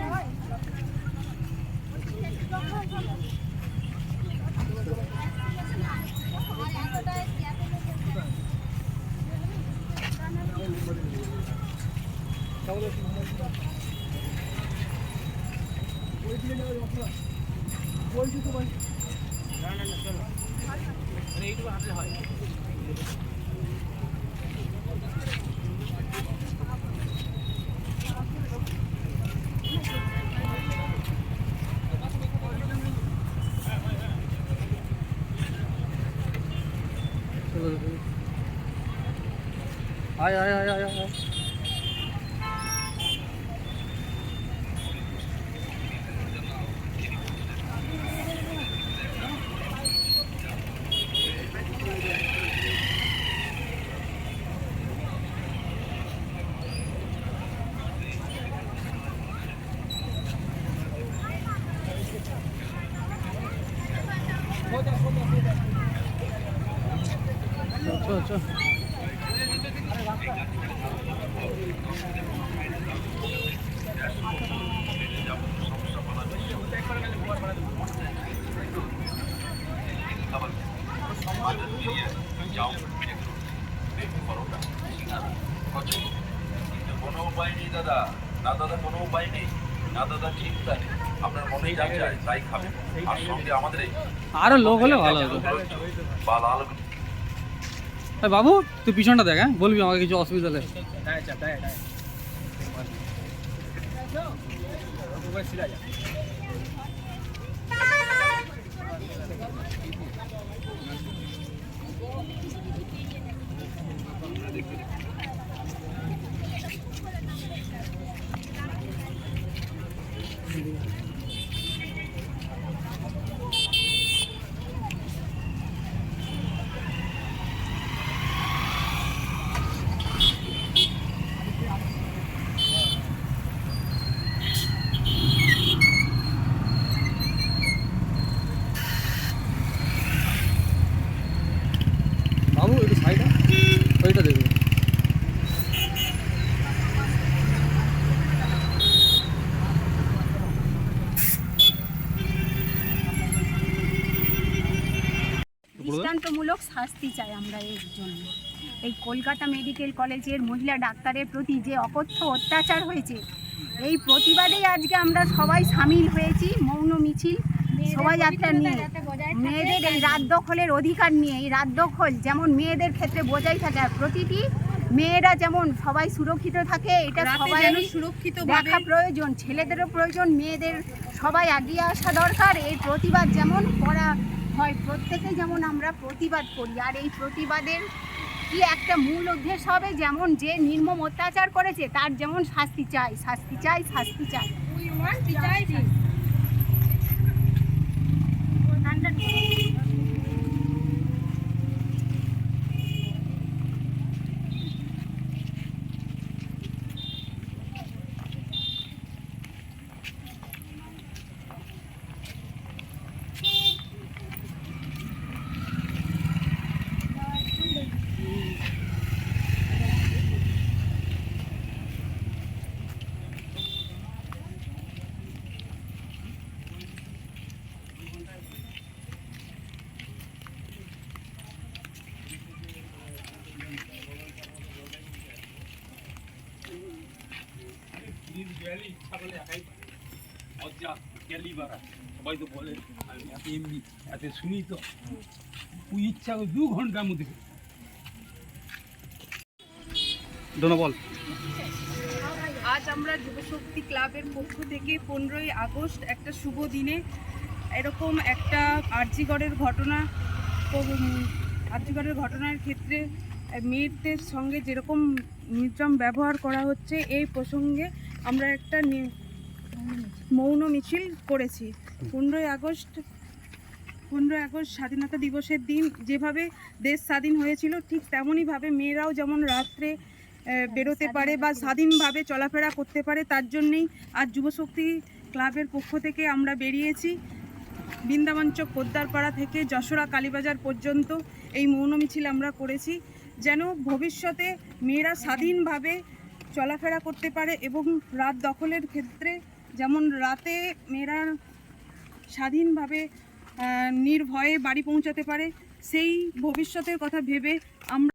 ওর বাপটাকে নিয়ে নিয়ে এই মানে ধর ধর ধর আয় আয় আয় আয় আয় চল চল কোনো উপায় নেই দাদা না দাদা কোনো উপায় নেই না দাদা ঠিক তাই আপনার মনে যা চায় তাই খাবেন আর সঙ্গে আমাদের আরও লোক হলে ভালো হতো। বা লাল এই বাবু তুই পিছনটা দেখ হ্যাঁ বলবি আমাকে কিছু অসুবিধা হলে বাবু শাস্তি চাই আমরা এর জন্য। এই কলকাতা মেডিকেল কলেজের মহিলা ডাক্তারের প্রতি যে অকথ্য অত্যাচার হয়েছে এই প্রতিবাদেই আজকে আমরা সবাই সামিল হয়েছি মৌন মিছিল শোভাযাত্রা নিয়ে। মেয়েদের এই রাত দখলের অধিকার নিয়ে এই রাত দখল যেমন মেয়েদের ক্ষেত্রে বোঝাই থাকে আর প্রতিটি মেয়েরা যেমন সবাই সুরক্ষিত থাকে এটা সবাই সুরক্ষিত দেখা প্রয়োজন ছেলেদেরও প্রয়োজন মেয়েদের সবাই এগিয়ে আসা দরকার। এই প্রতিবাদ যেমন করা হয়। প্রত্যেকে যেমন আমরা প্রতিবাদ করি, আর এই প্রতিবাদের কি একটা মূল উদ্দেশ্য হবে? যেমন যে নির্মম অত্যাচার করেছে, তার যেমন শাস্তি চাই শাস্তি চাই শাস্তি চাই। সবাই তো বলে আমি এত এমনি এত শুনি তো। তুই ইচ্ছা করে দু ঘণ্টার মধ্যে বল। আজ আমরা যুবশক্তি ক্লাবের পক্ষ থেকে পনেরোই আগস্ট একটা শুভ দিনে এরকম একটা আর্জিগড়ের ঘটনা আর্জিগড়ের ঘটনার ক্ষেত্রে মেয়েদের সঙ্গে যেরকম নির্যাম ব্যবহার করা হচ্ছে এই প্রসঙ্গে আমরা একটা মৌন মিছিল করেছি। পনেরোই আগস্ট পনেরোই আগস্ট স্বাধীনতা দিবসের দিন যেভাবে দেশ স্বাধীন হয়েছিল ঠিক তেমনইভাবে মেয়েরাও যেমন রাত্রে বেরোতে পারে বা স্বাধীনভাবে চলাফেরা করতে পারে তার জন্যেই আজ যুবশক্তি ক্লাবের পক্ষ থেকে আমরা বেরিয়েছি। বৃন্দাবন চক পোদ্দারপাড়া থেকে যশোরা কালীবাজার পর্যন্ত এই মৌন মিছিল আমরা করেছি। যেন ভবিষ্যতে মেয়েরা স্বাধীনভাবে চলাফেরা করতে পারে এবং রাত দখলের ক্ষেত্রে যেমন রাতে মেয়েরা স্বাধীনভাবে নির্ভয়ে বাড়ি পৌঁছাতে পারে, সেই ভবিষ্যতের কথা ভেবে আমরা